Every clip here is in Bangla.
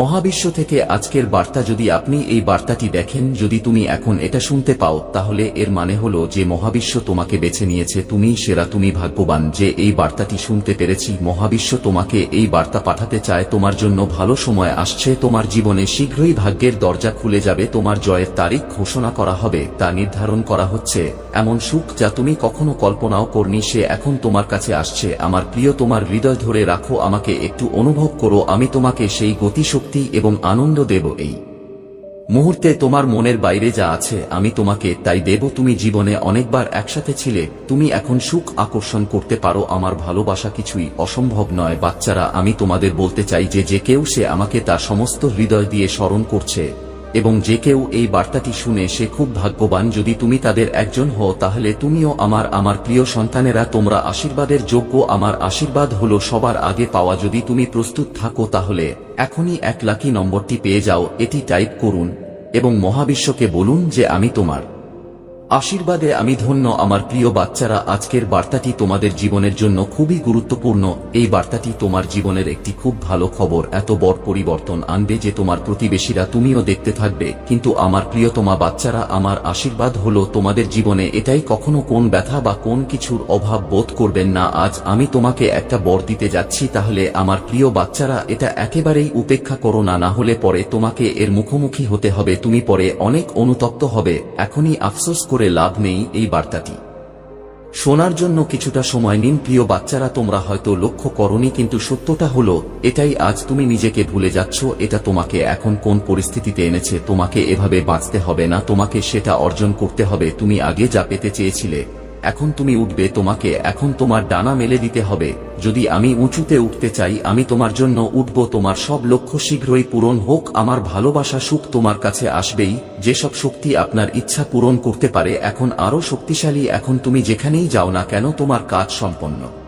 মহাবিশ্ব থেকে আজকের বার্তা যদি আপনি এই বার্তাটি দেখেন, যদি তুমি এখন এটা শুনতে পাও, তাহলে এর মানে হলো যে মহাবিশ্ব তোমাকে বেছে নিয়েছে, তুমি সেরা, তুমি ভাগ্যবান, যে এই বার্তাটি শুনতে পেরেছি, মহাবিশ্ব তোমাকে এই বার্তা পাঠাতে চায়, তোমার জন্য ভালো সময় আসছে, তোমার জীবনে শীঘ্রই ভাগ্যের দরজা খুলে যাবে, তোমার জয়ের তারিখ ঘোষণা করা হবে, তা নির্ধারণ করা হচ্ছে, এমন সুখ যা তুমি কখনো কল্পনাও করনি, সে এখন তোমার কাছে আসছে, আমার প্রিয়, তোমার হৃদয় ধরে রাখো, আমাকে একটু অনুভব করো, আমি তোমাকে সেই গতিশক্তি এবং আনন্দ দেব এই। মুহূর্তে তোমার মনের বাইরে যা আছে, আমি তোমাকে তাই দেব। তুমি জীবনে অনেকবার একসাথে ছিলে, তুমি এখন সুখ আকর্ষণ করতে পারো। আমার ভালোবাসা কিছুই অসম্ভব নয়। বাচ্চারা, আমি তোমাদের বলতে চাই যে যে কেউ সে আমাকে তার সমস্ত হৃদয় দিয়ে স্মরণ করছে। এবং যে কেউ এই বার্তাটি শুনে সে খুব ভাগ্যবান যদি তুমি তাদের একজন হও, তাহলে তুমিও আমার আমার প্রিয় সন্তানেরা, তোমরা আশীর্বাদের যোগ্য। আমার আশীর্বাদ হলো সবার আগে পাওয়া। যদি তুমি প্রস্তুত থাকো, তাহলে এখনই এক লাকি নম্বরটি পেয়ে যাও। এটি টাইপ করুন এবং মহাবিশ্বকে বলুন যে আমি তোমার আশীর্বাদে আমি ধন্য, আমার প্রিয় বাচ্চারা, আজকের বার্তাটি তোমাদের জীবনের জন্য খুবই গুরুত্বপূর্ণ। এই বার্তাটি তোমার জীবনের একটি খুব ভালো খবর, এত বড় পরিবর্তন আনবে যে তোমার প্রতিবেশীরা তুমিও দেখতে থাকবে। কিন্তু আমার প্রিয়তমা বাচ্চারা, আমার আশীর্বাদ হলো তোমাদের জীবনে এটাই কখনো কোন ব্যথা বা কোন কিছুর অভাব বোধ করবেন না। আজ আমি তোমাকে একটা বর দিতে যাচ্ছি, তাহলে আমার প্রিয় বাচ্চারা, এটা একেবারেই উপেক্ষা করো না না হলে পরে তোমাকে এর মুখোমুখি হতে হবে, তুমি পরে অনেক অনুতপ্ত হবে। এখনই আফসোস করে লাভ নেই এই বার্তাটি। শোনার জন্য কিছুটা সময় নিন প্রিয় বাচ্চারা, তোমরা হয়তো লক্ষ্য করনি, কিন্তু সত্যটা হলো, এটাই আজ তুমি নিজেকে ভুলে যাচ্ছ, এটা তোমাকে এখন কোন পরিস্থিতিতে এনেছে, তোমাকে এভাবে বাঁচতে হবে না, তোমাকে সেটা অর্জন করতে হবে, তুমি আগে যা পেতে চেয়েছিলে এখন তুমি উঠবে, তোমাকে এখন তোমার ডানা মেলে দিতে হবে। যদি আমি উঁচুতে উঠতে চাই, আমি তোমার জন্য উঠব। তোমার সব লক্ষ্য শীঘ্রই পূরণ হোক। আমার ভালোবাসা সুখ তোমার কাছে আসবেই। যেসব শক্তি আপনার ইচ্ছা পূরণ করতে পারে, এখন আরও শক্তিশালী। এখন তুমি যেখানেই যাও না কেন, তোমার কাজ সম্পন্ন।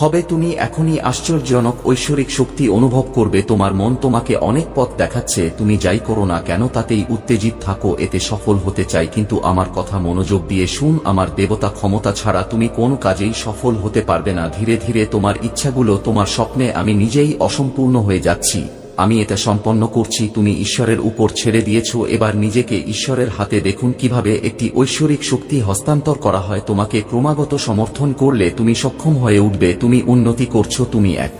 হবে তুমি এখনই আশ্চর্যজনক ঐশ্বরিক শক্তি অনুভব করবে, তোমার মন তোমাকে অনেক পথ দেখাচ্ছে, তুমি যাই করো না কেন তাতেই উত্তেজিত থাকো, এতে সফল হতে চাই, কিন্তু আমার কথা মনোযোগ দিয়ে শুন, আমার দেবতা ক্ষমতা ছাড়া তুমি কোন কাজেই সফল হতে পারবে না, ধীরে ধীরে তোমার ইচ্ছাগুলো তোমার স্বপ্নে আমি নিজেই অসম্পূর্ণ হয়ে যাচ্ছি। আমি এটা সম্পন্ন করছি, তুমি ঈশ্বরের উপর ছেড়ে দিয়েছ, এবার নিজেকে ঈশ্বরের হাতে দেখুন কীভাবে একটি ঐশ্বরিক শক্তি হস্তান্তর করা হয়, তোমাকে ক্রমাগত সমর্থন করলে তুমি সক্ষম হয়ে উঠবে, তুমি উন্নতি করছ, তুমি এক।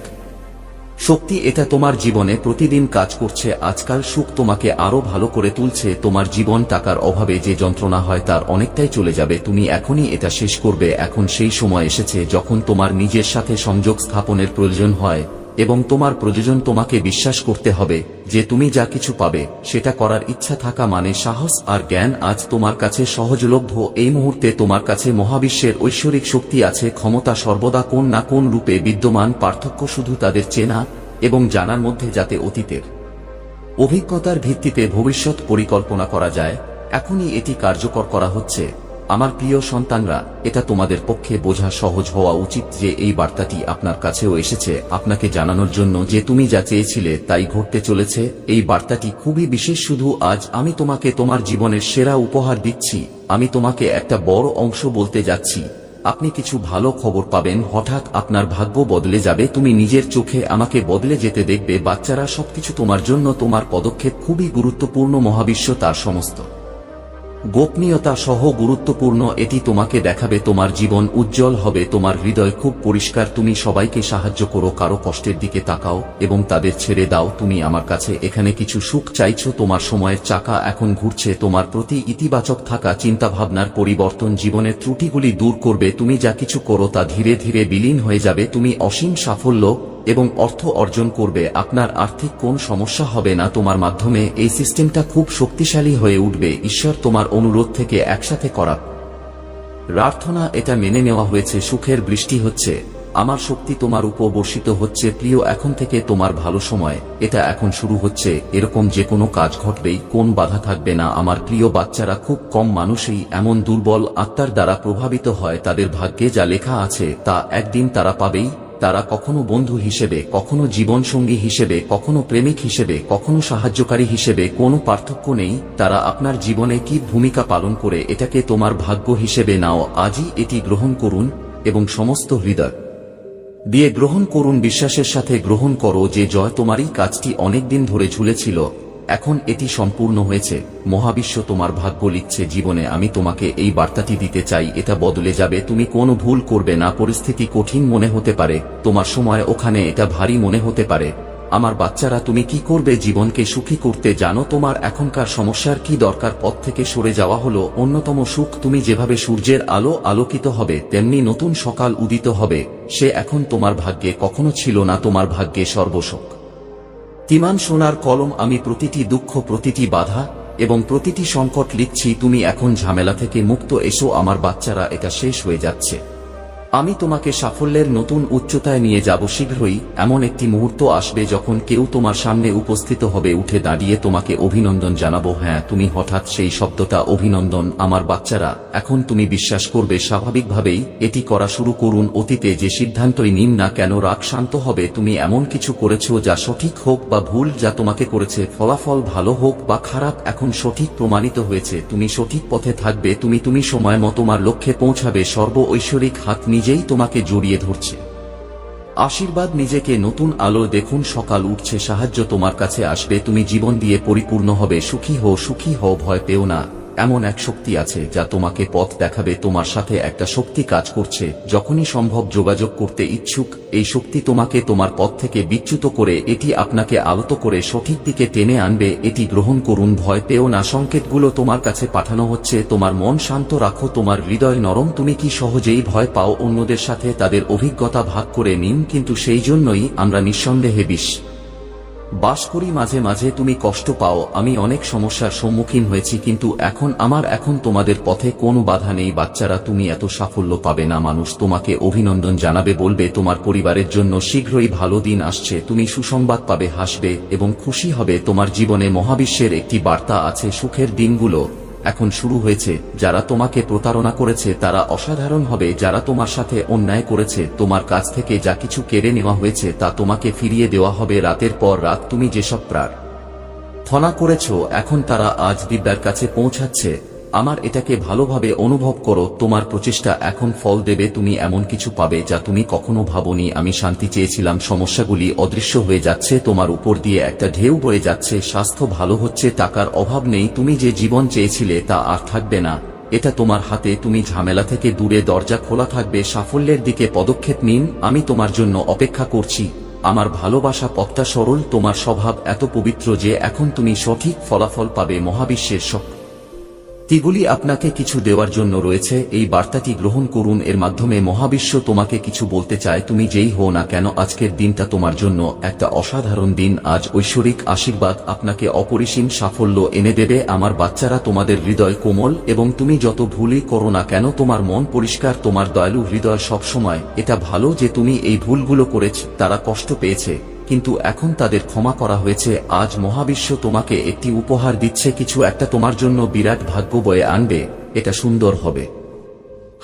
শক্তি এটা তোমার জীবনে প্রতিদিন কাজ করছে, আজকাল সুখ তোমাকে আরও ভালো করে তুলছে, তোমার জীবন টাকার অভাবে যে যন্ত্রণা হয় তার অনেকটাই চলে যাবে, তুমি এখনই এটা শেষ করবে, এখন সেই সময় এসেছে যখন তোমার নিজের সাথে সংযোগ স্থাপনের প্রয়োজন হয়। এবং তোমার প্রয়োজন তোমাকে বিশ্বাস করতে হবে যে তুমি যা কিছু পাবে, সেটা করার ইচ্ছা থাকা মানে সাহস আর জ্ঞান আজ তোমার কাছে সহজলভ্য। এই মুহূর্তে তোমার কাছে মহাবিশ্বের ঐশ্বরিক শক্তি আছে, ক্ষমতা সর্বদা কোন না কোন রূপে বিদ্যমান, পার্থক্য শুধু তাদের চেনা এবং জানার মধ্যে যাতে অতীতের অভিজ্ঞতার ভিত্তিতে ভবিষ্যৎ পরিকল্পনা করা যায়। এখনই এটি কার্যকর করা হচ্ছে। আমার প্রিয় সন্তানরা, এটা তোমাদের পক্ষে বোঝা সহজ হওয়া উচিত যে এই বার্তাটি আপনার কাছেও এসেছে। আপনাকে জানানোর জন্য যে তুমি যা চেয়েছিলে তাই ঘটতে চলেছে। এই বার্তাটি খুবই বিশেষ, শুধু আজ আমি তোমাকে তোমার জীবনের সেরা উপহার দিচ্ছি। আমি তোমাকে একটা বড় অংশ বলতে যাচ্ছি। আপনি কিছু ভালো খবর পাবেন, হঠাৎ আপনার ভাগ্য বদলে যাবে, তুমি নিজের চোখে আমাকে বদলে যেতে দেখবে, বাচ্চারা সবকিছু তোমার জন্য, তোমার পদক্ষেপ খুবই গুরুত্বপূর্ণ, মহাবিশ্ব তার সমস্ত গোপনীয়তা সহ গুরুত্বপূর্ণ, এটি তোমাকে দেখাবে তোমার জীবন উজ্জ্বল হবে, তোমার হৃদয় খুব পরিষ্কার, তুমি সবাইকে সাহায্য করো, কারও কষ্টের দিকে তাকাও এবং তাদের ছেড়ে দাও, তুমি আমার কাছে এখানে কিছু সুখ চাইছো, তোমার সময়ের চাকা এখন ঘুরছে, তোমার প্রতি ইতিবাচক থাকা চিন্তাভাবনার পরিবর্তন, জীবনের ত্রুটিগুলি দূর করবে, তুমি যা কিছু করো তা ধীরে ধীরে বিলীন হয়ে যাবে, তুমি অসীম সাফল্য এবং অর্থ অর্জন করবে, আপনার আর্থিক কোন সমস্যা হবে না তোমার মাধ্যমে, এই সিস্টেমটা খুব শক্তিশালী হয়ে উঠবে, ঈশ্বর তোমার অনুরোধ থেকে একসাথে করা। প্রার্থনা এটা মেনে নেওয়া হয়েছে, সুখের বৃষ্টি হচ্ছে, আমার শক্তি তোমার উপর বর্ষিত হচ্ছে, প্রিয় এখন থেকে তোমার ভালো সময়, এটা এখন শুরু হচ্ছে, এরকম যে কোনো কাজ ঘটবেই, কোন বাধা থাকবে না, আমার প্রিয় বাচ্চারা খুব কম মানুষই এমন দুর্বল আত্মার দ্বারা প্রভাবিত হয়, তাদের ভাগ্যে যা লেখা আছে, তা একদিন তারা পাবেই তারা কখনো বন্ধু হিসেবে, কখনো জীবনসঙ্গী হিসেবে, কখনো প্রেমিক হিসেবে, কখনো সাহায্যকারী হিসেবে কোনো পার্থক্য নেই, তারা আপনার জীবনে কি ভূমিকা পালন করে এটাকে তোমার ভাগ্য হিসেবে নাও, আজই এটি গ্রহণ করুন, এবং সমস্ত হৃদয় দিয়ে গ্রহণ করুন, বিশ্বাসের সাথে গ্রহণ করো যে জয় তোমারই কাজটি অনেকদিন ধরে ঝুলেছিল এখন এটি সম্পূর্ণ হয়েছে। মহাবিশ্ব তোমার ভাগ্য লিখছে জীবনে, আমি তোমাকে এই বার্তাটি দিতে চাই, এটা বদলে যাবে, তুমি কোনো ভুল করবে না, পরিস্থিতি কঠিন মনে হতে পারে, তোমার সময় ওখানে, এটা ভারী মনে হতে পারে। আমার বাচ্চারা, তুমি কি করবে জীবনকে সুখী করতে জানো, তোমার এখনকার সমস্যার কি দরকার, পথ থেকে সরে যাওয়া হলো, অন্যতম সুখ, তুমি যেভাবে সূর্যের আলো আলোকিত হবে, তেমনি নতুন সকাল উদিত হবে, সে এখন তোমার ভাগ্যে কখনো ছিল না, তোমার ভাগ্যে সর্বসুখ তিমান সোনার কলম আমি প্রতিটি দুঃখ, প্রতিটি বাধা এবং প্রতিটি সংকট লিখছি, তুমি এখন ঝামেলা থেকে মুক্ত এসো, আমার বাচ্চারা, এটা শেষ হয়ে যাচ্ছে। আমি তোমাকে সাফল্যের নতুন উচ্চতায় নিয়ে যাব শীঘ্রই, এমন একটি মুহূর্ত আসবে যখন কেউ তোমার সামনে উপস্থিত হবে, উঠে দাঁড়িয়ে তোমাকে অভিনন্দন জানাব হ্যাঁ তুমি হঠাৎ সেই শব্দটা, অভিনন্দন, আমার বাচ্চারা, এখন তুমি বিশ্বাস করবে, স্বাভাবিকভাবেই এটি করা শুরু করুন, অতীতে যে সিদ্ধান্তই নিন না কেন, রাগ শান্ত হবে, তুমি এমন কিছু করেছ যা সঠিক হোক বা ভুল যা তোমাকে করেছে, ফলাফল ভালো হোক বা খারাপ, এখন সঠিক প্রমাণিত হয়েছে, তুমি সঠিক পথে থাকবে, তুমি তুমি সময় মতো তোমার লক্ষ্যে পৌঁছাবে, সর্ব ঐশ্বরিক হাত নিজেই তোমাকে জড়িয়ে ধরছে। আশীর্বাদ নিজেকে নতুন আলো দেখুন, সকাল উঠছে, সাহায্য তোমার কাছে আসবে, তুমি জীবন দিয়ে পরিপূর্ণ হবে, সুখী হও সুখী হও, ভয় পেও না। এমন এক শক্তি আছে যা তোমাকে পথ দেখাবে, তোমার সাথে একটা শক্তি কাজ করছে। যখনই সম্ভব যোগাযোগ করতে ইচ্ছুক, এই শক্তি তোমাকে তোমার পথ থেকে বিচ্যুত করে, এটি আপনাকে আলত করে সঠিক দিকে টেনে আনবে, এটি গ্রহণ করুন, ভয় পেও না, সংকেতগুলো তোমার কাছে পাঠানো হচ্ছে, তোমার মন শান্ত রাখো, তোমার হৃদয় নরম, তুমি কি সহজেই ভয় পাও? অন্যদের সাথে তাদের অভিজ্ঞতা ভাগ করে নিন, কিন্তু সেই জন্যই আমরা নিঃসন্দেহে বিশ বাস করি মাঝে মাঝে, তুমি কষ্ট পাও, আমি অনেক সমস্যার সম্মুখীন হয়েছি, কিন্তু এখন আমার, এখন তোমাদের পথে কোনো বাধা নেই, বাচ্চারা তুমি এত সাফল্য পাবে না, মানুষ তোমাকে অভিনন্দন জানাবে, বলবে তোমার পরিবারের জন্য শীঘ্রই ভালো দিন আসছে, তুমি সুসংবাদ পাবে, হাসবে, এবং খুশি হবে, তোমার জীবনে মহাবিশ্বের একটি বার্তা আছে, সুখের দিনগুলো এখন শুরু হয়েছে, যারা তোমাকে প্রতারণা করেছে তারা অসাধারণ হবে, যারা তোমার সাথে অন্যায় করেছে, তোমার কাছ থেকে যা কিছু কেড়ে নেওয়া হয়েছে তা তোমাকে ফিরিয়ে দেওয়া হবে রাতের পর রাত তুমি যেসব প্রার থনা করেছ, এখন তারা আজ দিব্যার কাছে পৌঁছাচ্ছে। আমার এটাকে ভালোভাবে অনুভব করো, তোমার প্রচেষ্টা এখন ফল দেবে, তুমি এমন কিছু পাবে যা তুমি কখনো ভাবনি। আমি শান্তি চেয়েছিলাম, সমস্যাগুলি অদৃশ্য হয়ে যাচ্ছে, তোমার উপর দিয়ে একটা ঢেউ বয়ে যাচ্ছে, স্বাস্থ্য ভালো হচ্ছে, টাকার অভাব নেই, তুমি যে জীবন চেয়েছিলে তা আর থাকবে না। এটা তোমার হাতে, তুমি ঝামেলা থেকে দূরে, দরজা খোলা থাকবে, সাফল্যের দিকে পদক্ষেপ নিন, আমি তোমার জন্য অপেক্ষা করছি। আমার ভালোবাসা পথটা সরল, তোমার স্বভাব এত পবিত্র যে এখন তুমি সঠিক ফলাফল পাবে, মহাবিশ্বের শক্তি। তিগুলি আপনাকে কিছু দেওয়ার জন্য রয়েছে, এই বার্তাটি গ্রহণ করুন, এর মাধ্যমে মহাবিশ্ব তোমাকে কিছু বলতে চায়, তুমি যেই হও না কেন, আজকের দিনটা তোমার জন্য একটা অসাধারণ দিন, আজ ঐশ্বরিক আশীর্বাদ আপনাকে অপরিসীম সাফল্য এনে দেবে, আমার বাচ্চারা তোমাদের হৃদয় কোমল, এবং তুমি যত ভুলই করো না কেন, তোমার মন পরিষ্কার, তোমার দয়ালু হৃদয় সবসময়, এটা ভালো যে তুমি এই ভুলগুলো করেছ, তারা কষ্ট পেয়েছে। কিন্তু এখন তাদের ক্ষমা করা হয়েছে। আজ মহাবিশ্ব তোমাকে একটি উপহার দিচ্ছে, কিছু একটা তোমার জন্য বিরাট ভাগ্য বয়ে আনবে, এটা সুন্দর হবে।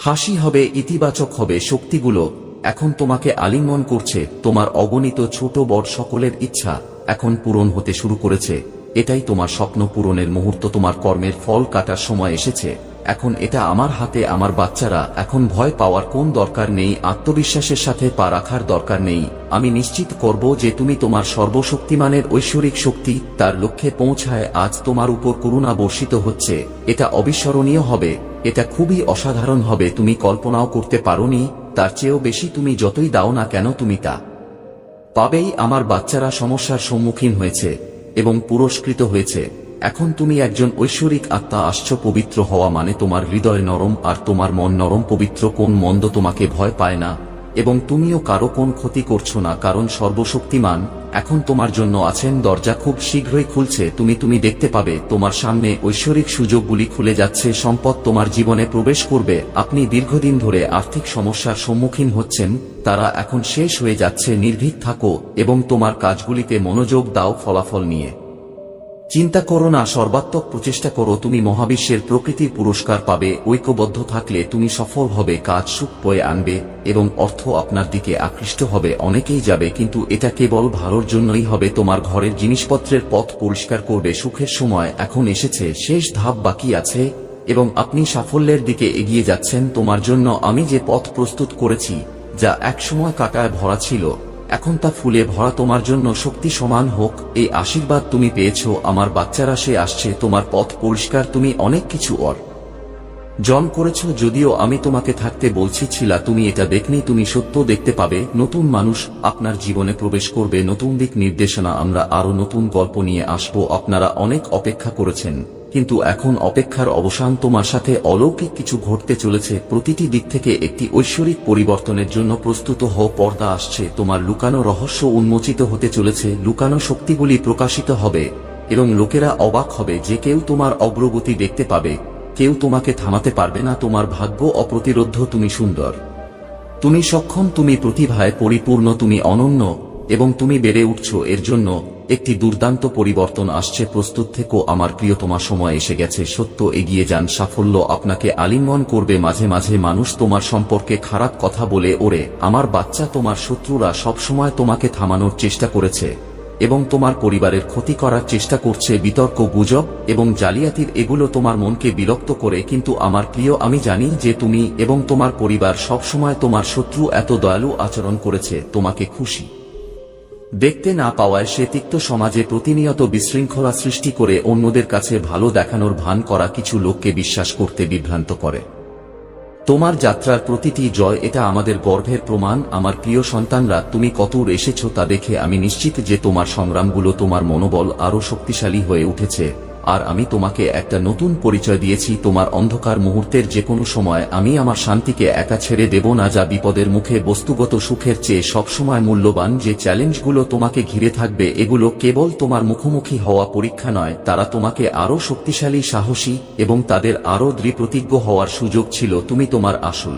হাসি হবে, ইতিবাচক হবে, শক্তিগুলো এখন তোমাকে আলিঙ্গন করছে, তোমার অগণিত ছোট বড় সকলের ইচ্ছা এখন পূরণ হতে শুরু করেছে, এটাই তোমার স্বপ্ন পূরণের মুহূর্ত, তোমার কর্মের ফল কাটার সময় এসেছে। এখন এটা আমার হাতে, আমার বাচ্চারা, এখন ভয় পাওয়ার কোন দরকার নেই, আত্মবিশ্বাসের সাথে পা রাখার দরকার নেই। আমি নিশ্চিত করব যে তুমি তোমার সর্বশক্তিমানের ঐশ্বরিক শক্তি, তার লক্ষ্যে পৌঁছায়, আজ তোমার উপর করুণা বর্ষিত হচ্ছে। এটা অবিস্মরণীয় হবে, এটা খুবই অসাধারণ হবে, তুমি কল্পনাও করতে পারোনি, তার চেয়েও বেশি তুমি যতই দাও না কেন তুমি তা পাবেই। আমার বাচ্চারা সমস্যার সম্মুখীন হয়েছে এবং পুরস্কৃত হয়েছে। এখন তুমি একজন ঐশ্বরিক আত্মা, আসছ পবিত্র হওয়া মানে তোমার হৃদয় নরম আর তোমার মন নরম পবিত্র, কোন মন্দ তোমাকে ভয় পায় না। এবং তুমিও কারও কোন ক্ষতি করছ না, কারণ সর্বশক্তিমান, এখন তোমার জন্য আছেন দরজা খুব শীঘ্রই খুলছে, তুমি তুমি দেখতে পাবে, তোমার সামনে ঐশ্বরিক সুযোগগুলি খুলে যাচ্ছে, সম্পদ তোমার জীবনে প্রবেশ করবে, আপনি দীর্ঘদিন ধরে আর্থিক সমস্যার সম্মুখীন হচ্ছেন, তারা এখন শেষ হয়ে যাচ্ছে, নির্ভীক থাকো, এবং তোমার কাজগুলিতে মনোযোগ দাও ফলাফল নিয়ে। চিন্তা করো না, সর্বাত্মক প্রচেষ্টা করো, তুমি মহাবিশ্বের প্রকৃতির পুরস্কার পাবে, ঐক্যবদ্ধ থাকলে তুমি সফল হবে, কাজ সুখ বয়ে আনবে, এবং অর্থ আপনার দিকে আকৃষ্ট হবে, অনেকেই যাবে, কিন্তু এটা কেবল ভালোর জন্যই হবে, তোমার ঘরের জিনিসপত্রের পথ পরিষ্কার করবে, সুখের সময় এখন এসেছে, শেষ ধাপ বাকি আছে, এবং আপনি সাফল্যের দিকে এগিয়ে যাচ্ছেন, তোমার জন্য আমি যে পথ প্রস্তুত করেছি, যা একসময় কাটায় ভরা ছিল এখন তা ফুলে ভরা তোমার জন্য শক্তি সমান হোক, এই আশীর্বাদ তুমি পেয়েছ, আমার বাচ্চারা সে আসছে, তোমার পথ পরিষ্কার, তুমি অনেক কিছু অর। জন করেছ যদিও আমি তোমাকে থাকতে বলছি, ছিলা, তুমি এটা দেখলেই তুমি সত্য দেখতে পাবে, নতুন মানুষ আপনার জীবনে প্রবেশ করবে, নতুন দিক নির্দেশনা, আমরা আরও নতুন গল্প নিয়ে আসব, আপনারা অনেক অপেক্ষা করেছেন। কিন্তু এখন অপেক্ষার অবসান তোমার সাথে অলৌকিক কিছু ঘটতে চলেছে। প্রতিটি দিক থেকে একটি ঐশ্বরিক পরিবর্তনের জন্য প্রস্তুত হও, পর্দা আসছে। তোমার লুকানো রহস্য উন্মোচিত হতে চলেছে। লুকানো শক্তিগুলি প্রকাশিত হবে এবং লোকেরা অবাক হবে যে কেউ তোমার অগ্রগতি দেখতে পাবে। কেউ তোমাকে থামাতে পারবে না। তোমার ভাগ্য অপ্রতিরোধ তুমি সুন্দর। তুমি সক্ষম, তুমি প্রতিভায় পরিপূর্ণ, তুমি অনন্য এবং তুমি বেড়ে উঠছ। এর জন্য একটি দুর্দান্ত পরিবর্তন আসছে। প্রস্তুত থেকো, আমার প্রিয়তমা, সময় এসে গেছে। সত্য, এগিয়ে যান, সাফল্য আপনাকে আলিঙ্গন করবে। মাঝে মাঝে মানুষ তোমার সম্পর্কে খারাপ কথা বলে ওরে, আমার বাচ্চা তোমার শত্রুরা সবসময় তোমাকে থামানোর চেষ্টা করেছে এবং তোমার পরিবারের ক্ষতি করার চেষ্টা করছে। বিতর্ক, গুজব এবং জালিয়াতির এগুলো তোমার মনকে বিরক্ত করে, কিন্তু আমার প্রিয়, আমি জানি যে তুমি এবং তোমার পরিবার সবসময় তোমার শত্রু এত দয়ালু আচরণ করেছে, তোমাকে খুশি দেখতে না পাওয়ায় সে তিক্ত সমাজে প্রতিনিয়ত বিশৃঙ্খলা সৃষ্টি করে অন্যদের কাছে ভালো দেখানোর ভান করা কিছু লোককে বিশ্বাস করতে বিভ্রান্ত করে। তোমার যাত্রার প্রতিটি জয় এটা আমাদের গর্ভের প্রমাণ, আমার প্রিয় সন্তানরা, তুমি কতর এসেছ তা দেখে আমি নিশ্চিত যে তোমার সংগ্রামগুলো তোমার মনোবল আরও শক্তিশালী হয়ে উঠেছে। আর আমি তোমাকে একটা নতুন পরিচয় দিয়েছি। তোমার অন্ধকার মুহূর্তের যে কোনো সময় আমি আমার শান্তিকে একা ছেড়ে দেব না, যা বিপদের মুখে বস্তুগত সুখের চেয়ে সবসময় মূল্যবান। যে চ্যালেঞ্জগুলো তোমাকে ঘিরে থাকবে, এগুলো কেবল তোমার মুখোমুখি হওয়া পরীক্ষা নয়, তারা তোমাকে আরও শক্তিশালী, সাহসী এবং তাদের আরও দৃঢ়প্রতিজ্ঞ হওয়ার সুযোগ ছিল। তুমি তোমার আসল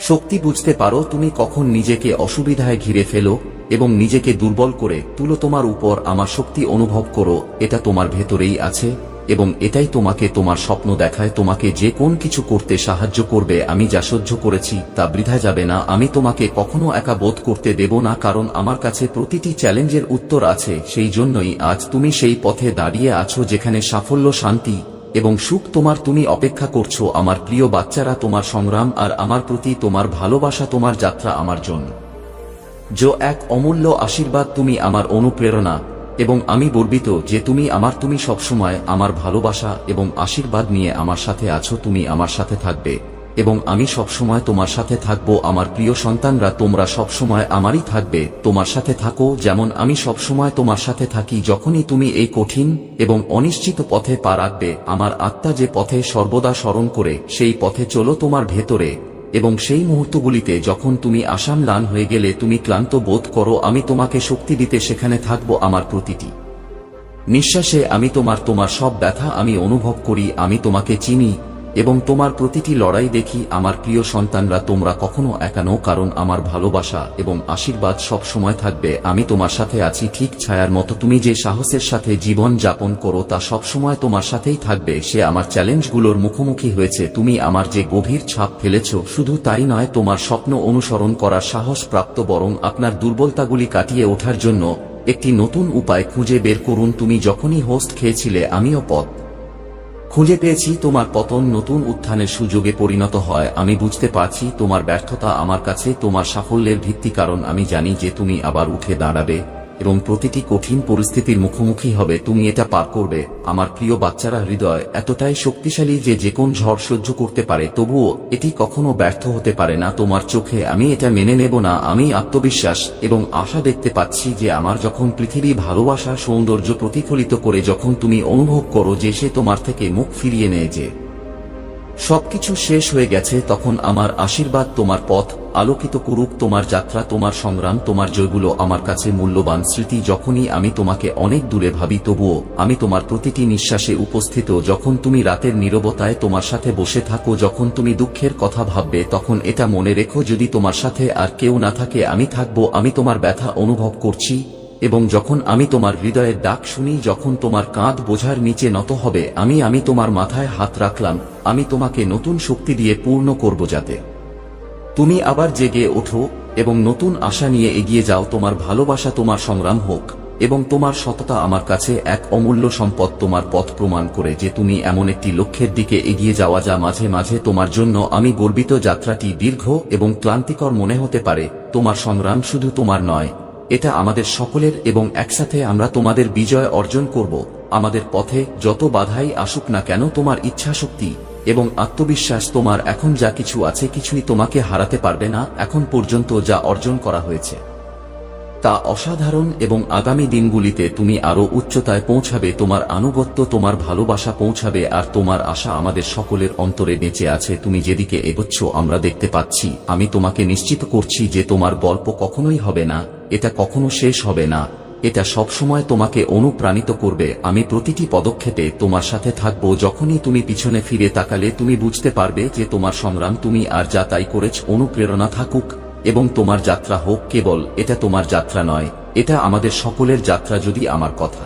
শক্তি বুঝতে পারো, তুমি কখন নিজেকে অসুবিধায় ঘিরে ফেলো। এবং নিজেকে দুর্বল করে, তুলো তোমার উপর আমার শক্তি অনুভব করো, এটা তোমার ভেতরেই আছে, এবং এটাই তোমাকে তোমার স্বপ্ন দেখায়, তোমাকে যে কোন কিছু করতে সাহায্য করবে, আমি যা সহ্য করেছি, তা বৃথা যাবে না, আমি তোমাকে কখনো একা বোধ করতে দেব না, কারণ আমার কাছে প্রতিটি চ্যালেঞ্জের উত্তর আছে, সেই জন্যই আজ তুমি সেই পথে দাঁড়িয়ে আছো যেখানে সাফল্য, শান্তি এবং সুখ তোমার তুমি অপেক্ষা করছ, আমার প্রিয় বাচ্চারা, তোমার সংগ্রাম আর আমার প্রতি তোমার ভালোবাসা, তোমার যাত্রা আমার জন্য। যো এক অমূল্য আশীর্বাদ তুমি আমার অনুপ্রেরণা, এবং আমি গর্বিত যে তুমি আমার, তুমি সবসময় আমার ভালোবাসা এবং আশীর্বাদ নিয়ে আমার সাথে আছো, তুমি আমার সাথে থাকবে, এবং আমি সবসময় তোমার সাথে থাকব, আমার প্রিয় সন্তানরা তোমরা সবসময় আমারই থাকবে, তোমার সাথে থাকো যেমন আমি সবসময় তোমার সাথে থাকি যখনই তুমি এই কঠিন এবং অনিশ্চিত পথে পা রাখবে, আমার আত্মা যে পথে সর্বদা স্মরণ করে, সেই পথে চলো তোমার ভেতরে এবং সেই মুহূর্তগুলিতে যখন তুমি আসাম লান হয়ে গেলে তুমি ক্লান্ত বোধ করো, আমি তোমাকে শক্তি দিতে সেখানে থাকব আমার প্রতিটি নিঃশ্বাসে, আমি তোমার তোমার সব ব্যথা আমি অনুভব করি, আমি তোমাকে চিনি এবং তোমার প্রতিটি লড়াই দেখি আমার প্রিয় সন্তানরা, তোমরা কখনো একানো, কারণ আমার ভালোবাসা এবং আশীর্বাদ সব সময় থাকবে। আমি তোমার সাথে আছি ঠিক ছায়ার মতো। তুমি যে সাহসের সাথে জীবন যাপন করো, তা সব সময় তোমার সাথেই থাকবে। সে আমার চ্যালেঞ্জগুলোর মুখোমুখি হয়েছে। তুমি আমার যে গভীর ছাপ ফেলেছ, শুধু তাই নয়, তোমার স্বপ্ন অনুসরণ করার সাহস প্রাপ্ত বরং আপনার দুর্বলতাগুলি কাটিয়ে ওঠার জন্য একটি নতুন উপায় খুঁজে বের করুন। তুমি যখনই হোস্ট খেয়েছিলে, আমিও পথ খুঁজে পেয়েছি তোমার পতন নতুন উত্থানের সুযোগে পরিণত হয়। আমি বুঝতে পারছি তোমার ব্যর্থতা আমার কাছে তোমার সাফল্যের ভিত্তি, কারণ আমি জানি যে তুমি আবার উঠে দাঁড়াবে। এবং প্রতিটি কঠিন পরিস্থিতির মুখোমুখি হবে, তুমি এটা পার করবে। আমার প্রিয় বাচ্চারা, হৃদয়, এতটাই শক্তিশালী যে যে কোন ঝড় সহ্য করতে পারে, তবুও এটি কখনো ব্যর্থ হতে পারে না। তোমার চোখে আমি এটা মেনে নেব না, আমি আত্মবিশ্বাস এবং আশা দেখতে পাচ্ছি যে আমার যখন পৃথিবী ভালোবাসা সৌন্দর্য প্রতিফলিত করে, যখন তুমি অনুভব করো যে সে তোমার থেকে মুখ ফিরিয়ে নেয় যে সবকিছু শেষ হয়ে গেছে তখন আমার আশীর্বাদ তোমার পথ, আলোকিত করুক তোমার যাত্রা, তোমার সংগ্রাম, তোমার জয়গুলো আমার কাছে মূল্যবান স্মৃতি যখনই আমি তোমাকে অনেক দূরে ভাবি, তবুও আমি তোমার প্রতিটি নিঃশ্বাসে উপস্থিত যখন তুমি রাতের নীরবতায় তোমার সাথে বসে থাকো, যখন তুমি দুঃখের কথা ভাববে, তখন এটা মনে রেখো, যদি তোমার সাথে আর কেউ না থাকে, আমি থাকব, আমি তোমার ব্যথা অনুভব করছি। এবং যখন আমি তোমার হৃদয়ের ডাক শুনি, যখন তোমার কাঁধ বোঝার নিচে নত হবে, আমি আমি তোমার মাথায় হাত রাখলাম, আমি তোমাকে নতুন শক্তি দিয়ে পূর্ণ করব যাতে। তুমি আবার জেগে ওঠো এবং নতুন আশা নিয়ে এগিয়ে যাও, তোমার ভালোবাসা তোমার সংগ্রাম হোক, এবং তোমার সততা আমার কাছে এক অমূল্য সম্পদ তোমার পথ প্রমাণ করে যে তুমি এমন একটি লক্ষ্যের দিকে এগিয়ে যাওয়া যা মাঝে মাঝে তোমার জন্য আমি গর্বিত যাত্রাটি দীর্ঘ এবং ক্লান্তিকর মনে হতে পারে, তোমার সংগ্রাম শুধু তোমার নয়। এটা আমাদের সকলের এবং একসাথে আমরা তোমাদের বিজয় অর্জন করব। আমাদের পথে যত বাধাই আসুক না কেন তোমার ইচ্ছাশক্তি এবং আত্মবিশ্বাস তোমার এখন যা কিছু আছে কিছুই তোমাকে হারাতে পারবে না, এখন পর্যন্ত যা অর্জন করা হয়েছে। তা অসাধারণ এবং আগামী দিনগুলিতে তুমি আরও উচ্চতায় পৌঁছাবে, তোমার আনুগত্য, তোমার ভালোবাসা পৌঁছাবে আর তোমার আশা আমাদের সকলের অন্তরে বেঁচে আছে। তুমি যেদিকে এগোচ্ছ, আমরা দেখতে পাচ্ছি। আমি তোমাকে নিশ্চিত করছি যে তোমার গল্প কখনোই হবে না। এটা কখনো শেষ হবে না। এটা সবসময় তোমাকে অনুপ্রাণিত করবে। আমি প্রতিটি পদক্ষেপে তোমার সাথে থাকব। যখনই তুমি পিছনে ফিরে তাকালে তুমি বুঝতে পারবে যে তোমার সংগ্রাম তুমি আর যা তাই করেছ অনুপ্রেরণা থাকুক এবং তোমার যাত্রা হোক কেবল এটা তোমার যাত্রা নয়, এটা আমাদের সকলের যাত্রা যদি আমার কথা।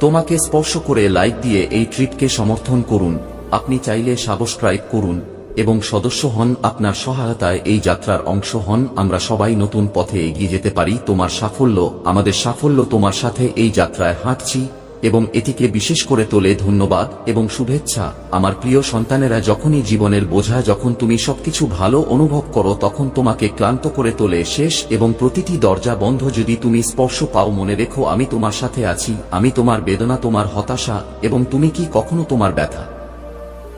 তোমাকে স্পর্শ করে লাইক দিয়ে এই ট্রিপকে সমর্থন করুন। আপনি চাইলে সাবস্ক্রাইব করুন। এবং সদস্য হন, আপনার সহায়তায় এই যাত্রার অংশ হন, আমরা সবাই নতুন পথে এগিয়ে যেতে পারি, তোমার সাফল্য, আমাদের সাফল্য তোমার সাথে এই যাত্রায় হাঁটছি, এবং এটিকে বিশেষ করে তোলে ধন্যবাদ এবং শুভেচ্ছা। আমার প্রিয় সন্তানেরা, যখনই জীবনের বোঝা, যখন তুমি সবকিছু ভালো অনুভব করো, তখন তোমাকে ক্লান্ত করে তোলে শেষ, এবং প্রতিটি দরজা বন্ধ যদি তুমি স্পর্শ পাও, মনে রেখো, আমি তোমার সাথে আছি, আমি তোমার বেদনা, তোমার হতাশা, এবং তুমি কি কখনো তোমার ব্যথা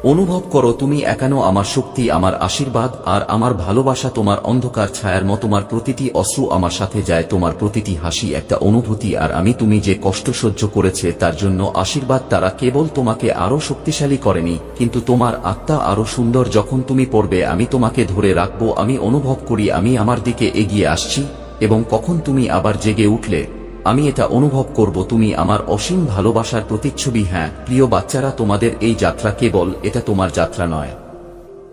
অনুভব করো তুমি একানো আমার শক্তি, আমার আশীর্বাদ, আর আমার ভালোবাসা তোমার অন্ধকার ছায়ার মতো, তোমার প্রতিটি অশ্রু আমার সাথে যায়, তোমার প্রতিটি হাসি একটা অনুভূতি, আর আমি তুমি যে কষ্ট সহ্য করেছে তার জন্য আশীর্বাদ, তারা কেবল তোমাকে আরও শক্তিশালী করেনি, কিন্তু তোমার আত্মা আরও সুন্দর, যখন তুমি পড়বে আমি তোমাকে ধরে রাখব, আমি অনুভব করি আমি আমার দিকে এগিয়ে আসছি, এবং কখন তুমি আবার জেগে উঠলে আমি এটা অনুভব করব, তুমি আমার অসীম ভালোবাসার প্রতিচ্ছবি। হ্যাঁ প্রিয় বাচ্চারা, তোমাদের এই যাত্রা কেবল এটা তোমার যাত্রা নয়।